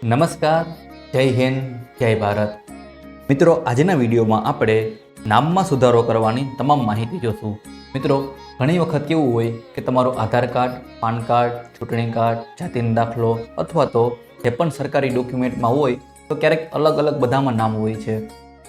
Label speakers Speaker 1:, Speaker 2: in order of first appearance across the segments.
Speaker 1: નમસ્કાર, જય હિન્દ, જય ભારત. મિત્રો, આજના વિડીયોમાં આપણે નામમાં સુધારો કરવાની તમામ માહિતી જોશું. મિત્રો, ઘણી વખત કેવું હોય કે તમારું આધાર કાર્ડ, પાન કાર્ડ, ચૂંટણી કાર્ડ, જાતિનો દાખલો અથવા તો જે પણ સરકારી ડોક્યુમેન્ટમાં હોય, તો ક્યારેક અલગ અલગ બધામાં નામ હોય છે.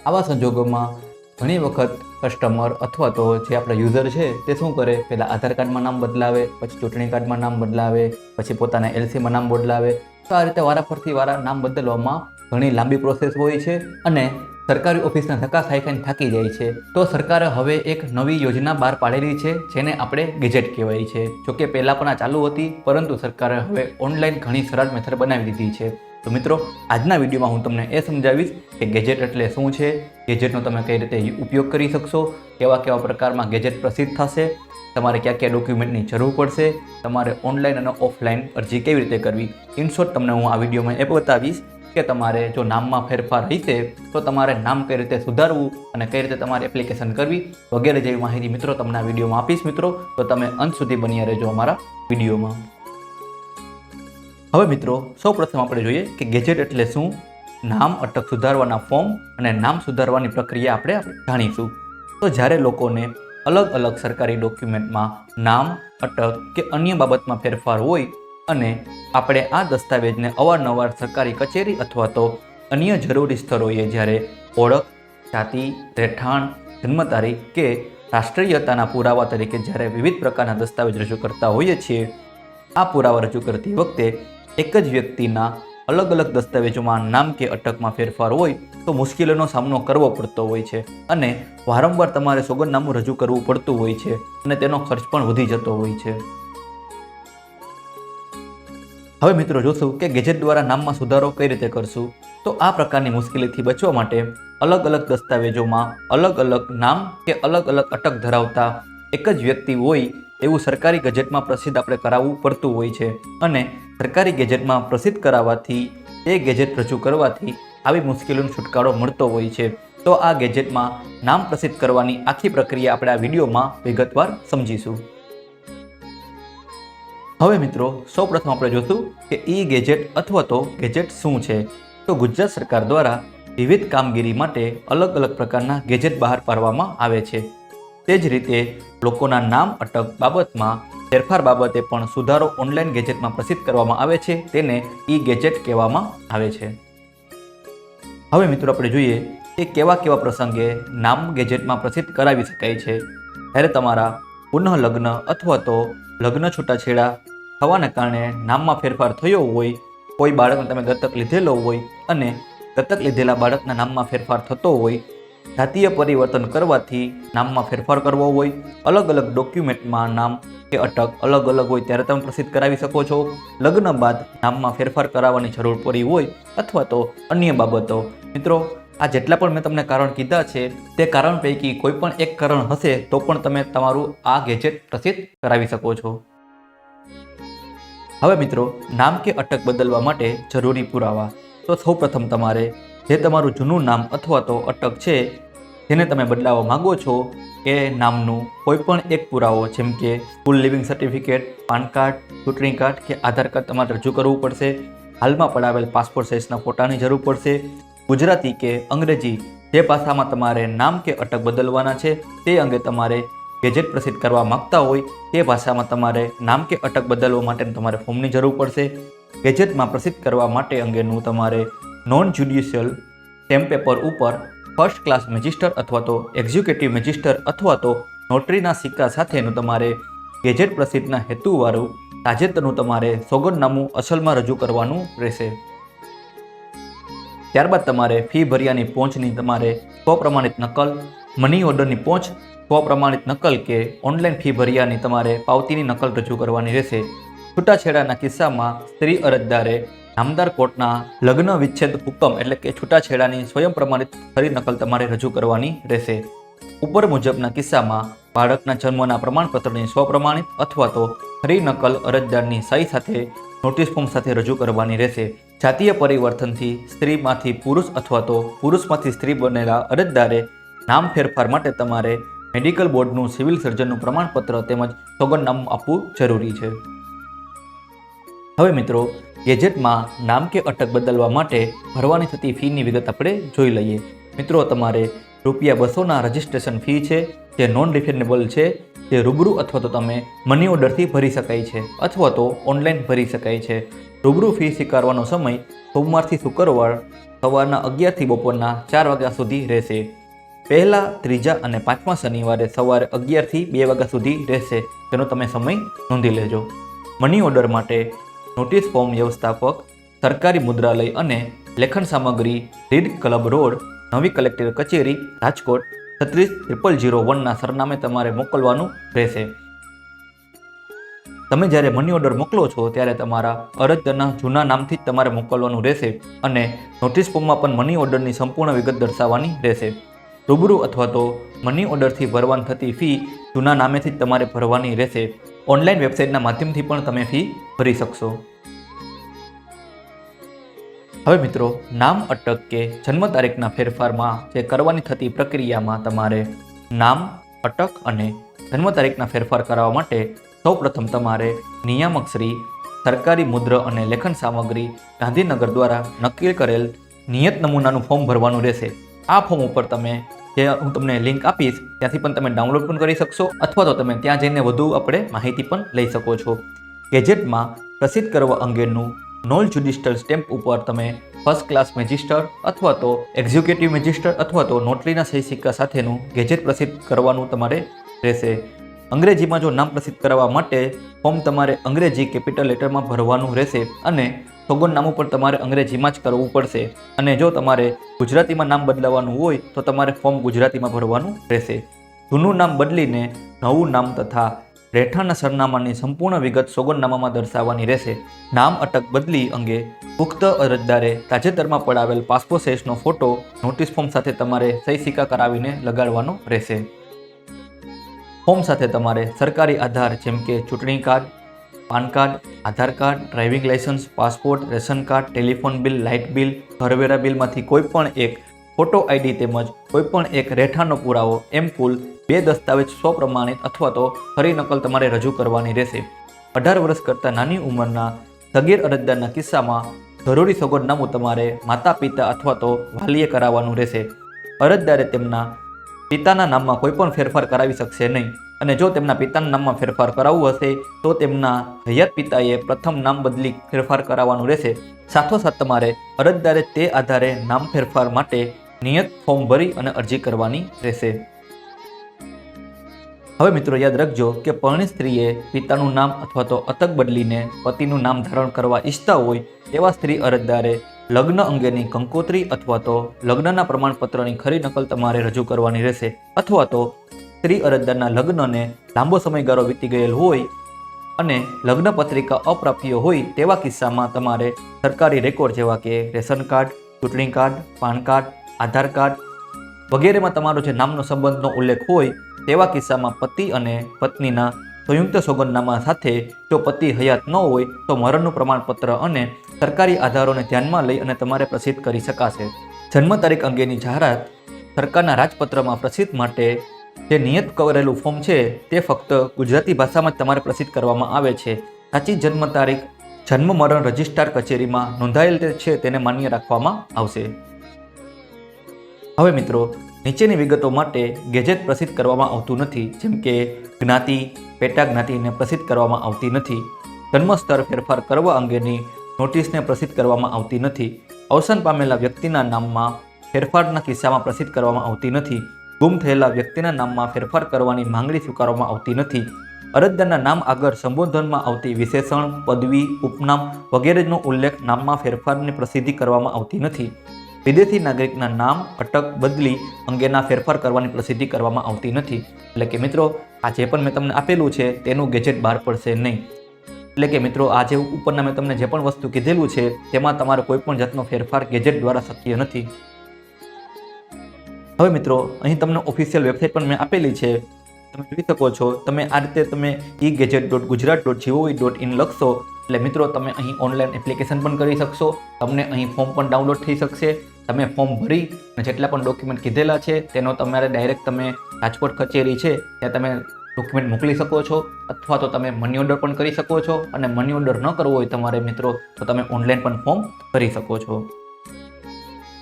Speaker 1: આવા સંજોગોમાં ઘણી વખત કસ્ટમર અથવા તો જે આપણા યુઝર છે, તે શું કરે? પહેલાં આધાર કાર્ડમાં નામ બદલાવે, પછી ચૂંટણી કાર્ડમાં નામ બદલાવે, પછી પોતાના એલસીમાં નામ બદલાવે તો આ રીતે વારાફરતી વારા નામ બદલવામાં ઘણી લાંબી પ્રોસેસ હોય છે અને સરકારી ઓફિસના ધક્કા ખાઈ ખાઈને થાકી જાય છે. તો સરકારે હવે એક નવી યોજના બહાર પાડેલી છે, જેને આપણે ગેજેટ કહેવાય છે. જોકે પહેલાં પણ આ ચાલુ હતી, પરંતુ સરકારે હવે ઓનલાઈન ઘણી સરળ મેથડ બનાવી દીધી છે. તો મિત્રો, આજના વિડીયોમાં હું તમને એ સમજાવીશ કે ગેજેટ એટલે શું છે? ગેજેટનો તમે કઈ રીતે ઉપયોગ કરી શકશો? કેવા કેવા પ્રકારમાં ગેજેટ પ્રસિદ્ધ થશે? તમારે કયા કયા ડોક્યુમેન્ટની જરૂર પડશે, તમારે ઓનલાઈન અને ઓફલાઈન અરજી કેવી રીતે કરવી ઇનશોર્ટ તમને હું આ વિડીયોમાં એ બતાવીશ કે તમારે જો નામમાં ફેરફાર હશે તો તમારે નામ કઈ રીતે સુધારવું અને કઈ રીતે તમારે એપ્લિકેશન કરવી, વગેરે જેવી માહિતી મિત્રો તમને આ વિડીયોમાં આપીશ મિત્રો, તો તમે અંત સુધી બન્યા રહેજો અમારા વિડીયોમાં. હવે મિત્રો, સૌપ્રથમ આપણે જોઈએ કે ગેજેટ એટલે શું? નામ અટક સુધારવાના ફોર્મ અને નામ સુધારવાની પ્રક્રિયા આપણે જાણીશું. તો જ્યારે લોકોને અલગ અલગ સરકારી ડોક્યુમેન્ટમાં નામ, અટક કે અન્ય બાબતમાં ફેરફાર હોય અને આપણે આ દસ્તાવેજને અવારનવાર સરકારી કચેરી અથવા તો અન્ય જરૂરી સ્થળોએ જ્યારે ઓળખ, જાતિ, રહેઠાણ જન્મ તારીખ કે રાષ્ટ્રીયતાના પુરાવા તરીકે જ્યારે વિવિધ પ્રકારના દસ્તાવેજ રજૂ કરતા હોઈએ છીએ, આ પુરાવા રજૂ કરતી વખતે એક જ વ્યક્તિના અલગ અલગ દસ્તાવેજોમાં નામ કે અટકમાં ફેરફાર હોય તો મુશ્કેલીનો સામનો કરવો પડતો હોય છે અને વારંવાર તમારે સોગંદનામું રજૂ કરવું પડતું હોય છે અને તેનો ખર્ચ પણ વધી જતો હોય છે. હવે મિત્રો જોશું કે ગેજેટ દ્વારા નામમાં સુધારો કઈ રીતે કરશું? તો આ પ્રકારની મુશ્કેલીથી બચવા માટે અલગ અલગ દસ્તાવેજોમાં અલગ અલગ નામ કે અલગ અલગ અટક ધરાવતા એક જ વ્યક્તિ હોય એવું સરકારી ગેજેટમાં પ્રસિદ્ધ આપણે કરાવવું પડતું હોય છે. અને સરકારી ગેજેટમાં પ્રસિદ્ધ કરાવવાથી, એ ગેજેટ રજૂ કરવાથી આવી મુશ્કેલીનો છુટકારો મળતો હોય છે. તો આ ગેજેટમાં નામ પ્રસિદ્ધ કરવાની આખી પ્રક્રિયા આપણે આ વિડીયોમાં વિગતવાર સમજીશું. હવે મિત્રો, સૌપ્રથમ આપણે જોશું કે ઈ ગેજેટ અથવા તો ગેજેટ શું છે? તો ગુજરાત સરકાર દ્વારા વિવિધ કામગીરી માટે અલગ અલગ પ્રકારના ગેજેટ બહાર પાડવામાં આવે છે. તે જ રીતે લોકોના નામ અટક બાબતમાં ફેરફાર બાબતે પણ સુધારો ઓનલાઈન ગેજેટમાં પ્રસિદ્ધ કરવામાં આવે છે, તેને ઈ ગેજેટ કહેવામાં આવે છે. હવે મિત્રો આપણે જોઈએ કે કેવા કેવા પ્રસંગે નામ ગેજેટમાં પ્રસિદ્ધ કરાવી શકાય છે. ત્યારે તમારા પુનઃ લગ્ન અથવા તો લગ્ન છૂટાછેડા થવાના કારણે નામમાં ફેરફાર થયો હોય, કોઈ બાળકને તમે દત્તક લીધેલો હોય અને દત્તક લીધેલા બાળકના નામમાં ફેરફાર થતો હોય જાતીય પરિવર્તન કરવાથી નામમાં ફેરફાર કરવો હોય. અલગ અલગ ડોક્યુમેન્ટમાં નામ કે અટક અલગ અલગ હોય ત્યારે તમે પ્રસિદ્ધ કરાવી શકો છો. લગ્ન બાદ નામમાં ફેરફાર કરાવવાની જરૂર પડી હોય અથવા તો અન્ય બાબતો. મિત્રો, આ જેટલા પણ મેં તમને કારણ કીધા છે, તે કારણ પૈકી કોઈ પણ એક કારણ હશે તો પણ તમે તમારું આ ગેજેટ પ્રસિદ્ધ કરાવી શકો છો. હવે મિત્રો, નામ કે અટક બદલવા માટે જરૂરી પુરાવા. તો સૌપ્રથમ તમારે જે તમારું જૂનું નામ અથવા તો અટક છે, જેને તમે બદલાવવા માગો છો, એ નામનું કોઈ પણ એક પુરાવો, જેમ કે school leaving certificate, PAN card, ચૂંટણી કાર્ડ કે આધાર કાર્ડ તમારે રજૂ કરવું પડશે. હાલમાં પડાવેલ પાસપોર્ટ સાઇઝના ફોટાની જરૂર પડશે. ગુજરાતી કે અંગ્રેજી જે ભાષામાં તમારે નામ કે અટક બદલવાના છે, તે અંગે તમારે ગેજેટ પ્રસિદ્ધ કરવા માગતા હોય, તે ભાષામાં તમારે નામ કે અટક બદલવા માટે તમારે ફોર્મની જરૂર પડશે. ગેજેટમાં પ્રસિદ્ધ કરવા માટે અંગેનું તમારે નોન જ્યુડિશિયલ સ્ટેમ્પ પેપર ઉપર ફર્સ્ટ ક્લાસ મેજિસ્ટર અથવા તો એક્ઝિક્યુટિવ મેજિસ્ટર અથવા તો નોટરીના સિક્કા સાથેનું તમારે ગેજેટ પ્રસિદ્ધના હેતુવાળું તાજેતરનું તમારે સોગંદનામું અસલમાં રજૂ કરવાનું રહેશે. ત્યારબાદ તમારે ફી ભર્યાની પહોંચની તમારે સ્વપ્રમાણિત નકલ મની ઓર્ડરની પહોંચ, સ્વપ્રમાણિત નકલ કે ઓનલાઈન ફી ભર્યાની તમારે પાવતીની નકલ રજૂ કરવાની રહેશે. છૂટાછેડાના કિસ્સામાં સ્ત્રી અરજદારે નામદાર કોર્ટના લગ્ન વિચ્છેદ હુકમ એટલે કે છૂટાછેડાની સ્વયં પ્રમાણિત ખરી નકલ તમારે રજૂ કરવાની રહેશે. ઉપર મુજબના કિસ્સામાં બાળકના જન્મના પ્રમાણપત્રની સ્વપ્રમાણિત અથવા તો ખરી નકલ અરજદારની સહી સાથે નોટિસ ફોર્મ સાથે રજૂ કરવાની રહેશે. જાતીય પરિવર્તનથી સ્ત્રીમાંથી પુરુષ અથવા તો પુરુષમાંથી સ્ત્રી બનેલા અરજદારે નામ ફેરફાર માટે તમારે મેડિકલ બોર્ડનું સિવિલ સર્જનનું પ્રમાણપત્ર તેમજ સોગંદનામું આપવું જરૂરી છે. હવે મિત્રો ગેજેટમાં નામ કે અટક બદલવા માટે ભરવાની થતી ફીની વિગત આપણે જોઈ લઈએ. મિત્રો, તમારે રૂપિયા બસોના રજિસ્ટ્રેશન ફી છે, જે નોન રિફંડેબલ છે, જે રૂબરૂ અથવા તો તમે મની ઓર્ડરથી ભરી શકાય છે, અથવા તો ઓનલાઈન ભરી શકાય છે. રૂબરૂ ફી સ્વીકારવાનો સમય સોમવારથી શુક્રવાર સવારના અગિયારથી બપોરના ચાર વાગ્યા સુધી રહેશે. પહેલા, ત્રીજા અને પાંચમા શનિવારે સવારે અગિયારથી બે વાગ્યા સુધી રહેશે. તેનો તમે સમય નોંધી લેજો. મની ઓર્ડર માટે નોટિસ ફોર્મ વ્યવસ્થાપક, સરકારી મુદ્રાલય અને લેખન સામગ્રી, રીડ ક્લબ રોડ, નવી કલેક્ટર કચેરી, રાજકોટ, છત્રીસ ત્રિપલ જીરો વનના સરનામે તમારે મોકલવાનું રહેશે. તમે જ્યારે મની ઓર્ડર મોકલો છો, ત્યારે તમારા અરજદારના જૂના નામથી જ તમારે મોકલવાનું રહેશે અને નોટિસ ફોર્મમાં પણ મની ઓર્ડરની સંપૂર્ણ વિગત દર્શાવવાની રહેશે. રૂબરૂ અથવા તો મની ઓર્ડરથી ભરવાની થતી ફી જૂના નામેથી જ તમારે ભરવાની રહેશે. ઓનલાઈન વેબસાઇટના માધ્યમથી પણ તમે ફી ભરી શકશો. હવે મિત્રો, નામ અટક કે જન્મ તારીખના ફેરફારમાં જે કરવાની થતી પ્રક્રિયામાં તમારે નામ અટક અને જન્મ તારીખના ફેરફાર કરાવવા માટે સૌપ્રથમ તમારે નિયામક શ્રી, સરકારી મુદ્ર અને લેખન સામગ્રી ગાંધીનગર દ્વારા નક્કી કરેલ નિયત નમૂનાનું ફોર્મ ભરવાનું રહેશે. આ ફોર્મ ઉપર તમે જે હું તમને લિંક આપીશ, ત્યાંથી પણ તમે ડાઉનલોડ પણ કરી શકશો, અથવા તો તમે ત્યાં જઈને વધુ આપણે માહિતી પણ લઈ શકો છો. ગેજેટમાં પ્રસિદ્ધ કરવા અંગેનું નોન જ્યુડિશિયલ સ્ટેમ્પ ઉપર તમે ફર્સ્ટ ક્લાસ મેજિસ્ટર અથવા તો એક્ઝિક્યુટિવ મેજિસ્ટર અથવા તો નોટરીના સહી સિક્કા સાથેનું ગેજેટ પ્રસિદ્ધ કરવાનું તમારે રહેશે. અંગ્રેજીમાં જો નામ પ્રસિદ્ધ કરવા માટે ફોર્મ તમારે અંગ્રેજી કેપિટલ લેટરમાં ભરવાનું રહેશે અને સોગંદનામું પણ તમારે અંગ્રેજીમાં જ કરવું પડશે. અને જો તમારે ગુજરાતીમાં નામ બદલાવાનું હોય, તો તમારે ફોર્મ ગુજરાતીમાં ભરવાનું રહેશે. જૂનું નામ બદલીને નવું નામ તથા રહેઠાણના સરનામાની સંપૂર્ણ વિગત સોગંદનામામાં દર્શાવવાની રહેશે. નામ અટક બદલી અંગે પુખ્ત અરજદારે તાજેતરમાં પડાવેલ પાસપોર્ટ સાઇઝનો ફોટો નોટિસ ફોર્મ સાથે તમારે સહી સિક્કા કરાવીને લગાડવાનો રહેશે. ફોર્મ સાથે તમારે સરકારી આધાર જેમ કે ચૂંટણી card PAN card, Aadhaar card, driving licence passport, ration card, telephone bill, light bill, ઘરવેરા બિલમાંથી કોઈ પણ એક ફોટો આઈડી તેમજ કોઈ પણ એક રહેઠાણનો પુરાવો એમ કુલ બે દસ્તાવેજ સ્વપ્રમાણિત અથવા તો ફરી નકલ તમારે રજૂ કરવાની રહેશે. અઢાર વર્ષ કરતાં નાની ઉંમરના સગીર અરજદારના કિસ્સામાં જરૂરી સગવડનામું તમારે માતા, પિતા અથવા તો વાલીએ કરાવવાનું રહેશે. અરજદારે તેમના પિતાના નામમાં કોઈ પણ ફેરફાર કરાવી શકશે નહીં. અને જો તેમના પિતાના નામમાં ફેરફાર કરાવવું હશે, તો તેમના હયાત પિતાએ પ્રથમ નામ બદલી ફેરફાર કરાવવાનું રહેશે. સાથોસાથ તમારે અરજદારે તે આધારે નામ ફેરફાર માટે નિયત ફોર્મ ભરી અને અરજી કરવાની રહેશે. હવે મિત્રો યાદ રાખજો કે પરણિત સ્ત્રીએ પિતાનું નામ અથવા તો અતક બદલીને પતિનું નામ ધારણ કરવા ઈચ્છતા હોય, તેવા સ્ત્રી અરજદારે લગ્ન અંગેની કંકોત્રી અથવા તો લગ્નના પ્રમાણપત્રની ખરી નકલ તમારે રજૂ કરવાની રહેશે. અથવા તો સ્ત્રી અરજદારના લગ્નને લાંબો સમયગાળો વીતી ગયેલ હોય અને લગ્ન પત્રિકા અપ્રાપ્ય હોય તેવા કિસ્સામાં તમારે સરકારી રેકોર્ડ જેવા કે રેશન કાર્ડ, ચૂંટણી card, PAN card, Aadhaar card વગેરેમાં તમારો જે નામનો સંબંધનો ઉલ્લેખ હોય તેવા કિસ્સામાં પતિ અને પત્નીના સંયુક્ત સોગંદનામા સાથે જો પતિ હયાત ન હોય તો મરણનું પ્રમાણપત્ર અને સરકારી આધારોને ધ્યાનમાં લઈ અને તમારે પ્રસિદ્ધ કરી શકાશે. જન્મ તારીખ અંગેની જાહેરાત સરકારના રાજપત્રમાં પ્રસિદ્ધ માટે જે નિયત કરેલું ફોર્મ છે, તે ફક્ત ગુજરાતી ભાષામાં જ તમારે પ્રસિદ્ધ કરવામાં આવે છે. સાચી જન્મ તારીખ, જન્મ મરણ રજિસ્ટ્રાર કચેરીમાં નોંધાયેલ છે, તેને માન્ય રાખવામાં આવશે. હવે મિત્રો, નીચેની વિગતો માટે ગેજેટ પ્રસિદ્ધ કરવામાં આવતું નથી, જેમ કે જ્ઞાતિ, પેટા જ્ઞાતિને પ્રસિદ્ધ કરવામાં આવતી નથી. જન્મસ્તર ફેરફાર કરવા અંગેની નોટિસને પ્રસિદ્ધ કરવામાં આવતી નથી. અવસાન પામેલા વ્યક્તિના નામમાં ફેરફારના કિસ્સામાં પ્રસિદ્ધ કરવામાં આવતી નથી. ગુમ થયેલા વ્યક્તિના નામમાં ફેરફાર કરવાની માંગણી સ્વીકારવામાં આવતી નથી. અરજદારના નામ આગળ સંબોધનમાં આવતી વિશેષણ, પદવી, ઉપનામ વગેરેનો ઉલ્લેખ નામમાં ફેરફારની પ્રસિદ્ધિ કરવામાં આવતી નથી. વિદેશી નાગરિકના નામ અટક બદલી અંગેના ફેરફાર કરવાની પ્રસિદ્ધિ કરવામાં આવતી નથી. એટલે કે મિત્રો, આ જે પણ મેં તમને આપેલું છે, તેનું ગેજેટ બહાર પડશે નહીં. એટલે કે મિત્રો, આ જે ઉપરના મેં તમને જે પણ વસ્તુ કીધેલું છે, તેમાં તમારો કોઈ પણ જાતનો ફેરફાર ગેજેટ દ્વારા શક્ય નથી. હવે મિત્રો, અહીં તમને ઓફિશિયલ વેબસાઇટ પણ મેં આપેલી છે. તમે જોઈ શકો છો, તમે આ રીતે તમે e gazette dot Gujarat dot G O V dot in લખશો, એટલે મિત્રો તમે અહીં ઓનલાઈન એપ્લિકેશન પણ કરી શકશો, તમને અહીં ફોર્મ પણ ડાઉનલોડ થઈ શકશે. તમે ફોર્મ ભરી અને જેટલા પણ ડોક્યુમેન્ટ કીધેલા છે, તેનો તમારે ડાયરેક્ટ તમે રાજકોટ કચેરી છે, ત્યાં તમે ડોક્યુમેન્ટ મોકલી શકો છો, અથવા તો તમે મની ઓર્ડર પણ કરી શકો છો, અને મની ઓર્ડર ન કરવો હોય તમારે મિત્રો, તો તમે ઓનલાઈન પણ ફોર્મ ભરી શકો છો.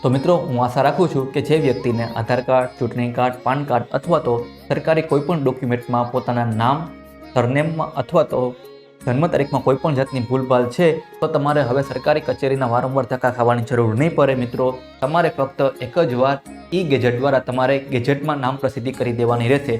Speaker 1: તો મિત્રો, હું આશા રાખું છું કે જે વ્યક્તિને આધાર કાર્ડ, ચૂંટણી કાર્ડ, પાન કાર્ડ અથવા તો સરકારી કોઈપણ ડોક્યુમેન્ટમાં પોતાના નામ, સરનેમમાં અથવા તો જન્મ તારીખમાં કોઈ પણ જાતની ભૂલભાલ છે, તો તમારે હવે સરકારી કચેરીના વારંવાર ધક્કા ખાવાની જરૂર નહીં પડે મિત્રો. તમારે ફક્ત એક જ વાર ઈ ગેજેટ દ્વારા તમારે ગેજેટમાં નામ પ્રસિદ્ધિ કરી દેવાની રહેશે.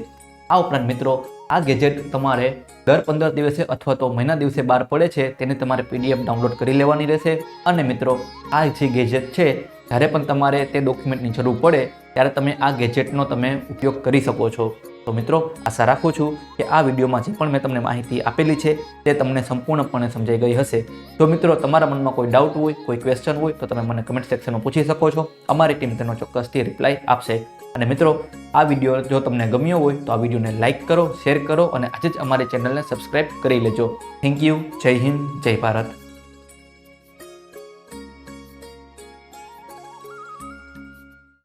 Speaker 1: આ ઉપરાંત મિત્રો, આ ગેજેટ તમારે દર પંદર દિવસે અથવા તો મહિના દિવસે બહાર પડે છે, તેને તમારે પીડીએફ ડાઉનલોડ કરી લેવાની રહેશે. અને મિત્રો, આ જે ગેજેટ છે જ્યારે પણ તમારે તે ડોક્યુમેન્ટની જરૂર પડે, ત્યારે તમે આ ગેજેટનો તમે ઉપયોગ કરી શકો છો. તો મિત્રો, આશા રાખું છું કે આ વિડીયોમાં જે પણ મેં તમને માહિતી આપેલી છે, તે તમને સંપૂર્ણપણે સમજાઈ ગઈ હશે. તો મિત્રો, તમારા મનમાં કોઈ ડાઉટ હોય, કોઈ ક્વેશ્ચન હોય, તો તમે મને કમેન્ટ સેક્શનમાં પૂછી શકો છો. અમારી ટીમ તેનો ચોક્કસથી રિપ્લાય આપશે. અને મિત્રો, આ વીડિયો જો તમને ગમ્યો હોય, તો આ વિડીયોને લાઇક કરો શેર કરો અને આજે જ અમારી ચેનલને સબસ્ક્રાઇબ કરી લેજો. થેન્ક યુ જય હિન્દ, જય ભારત.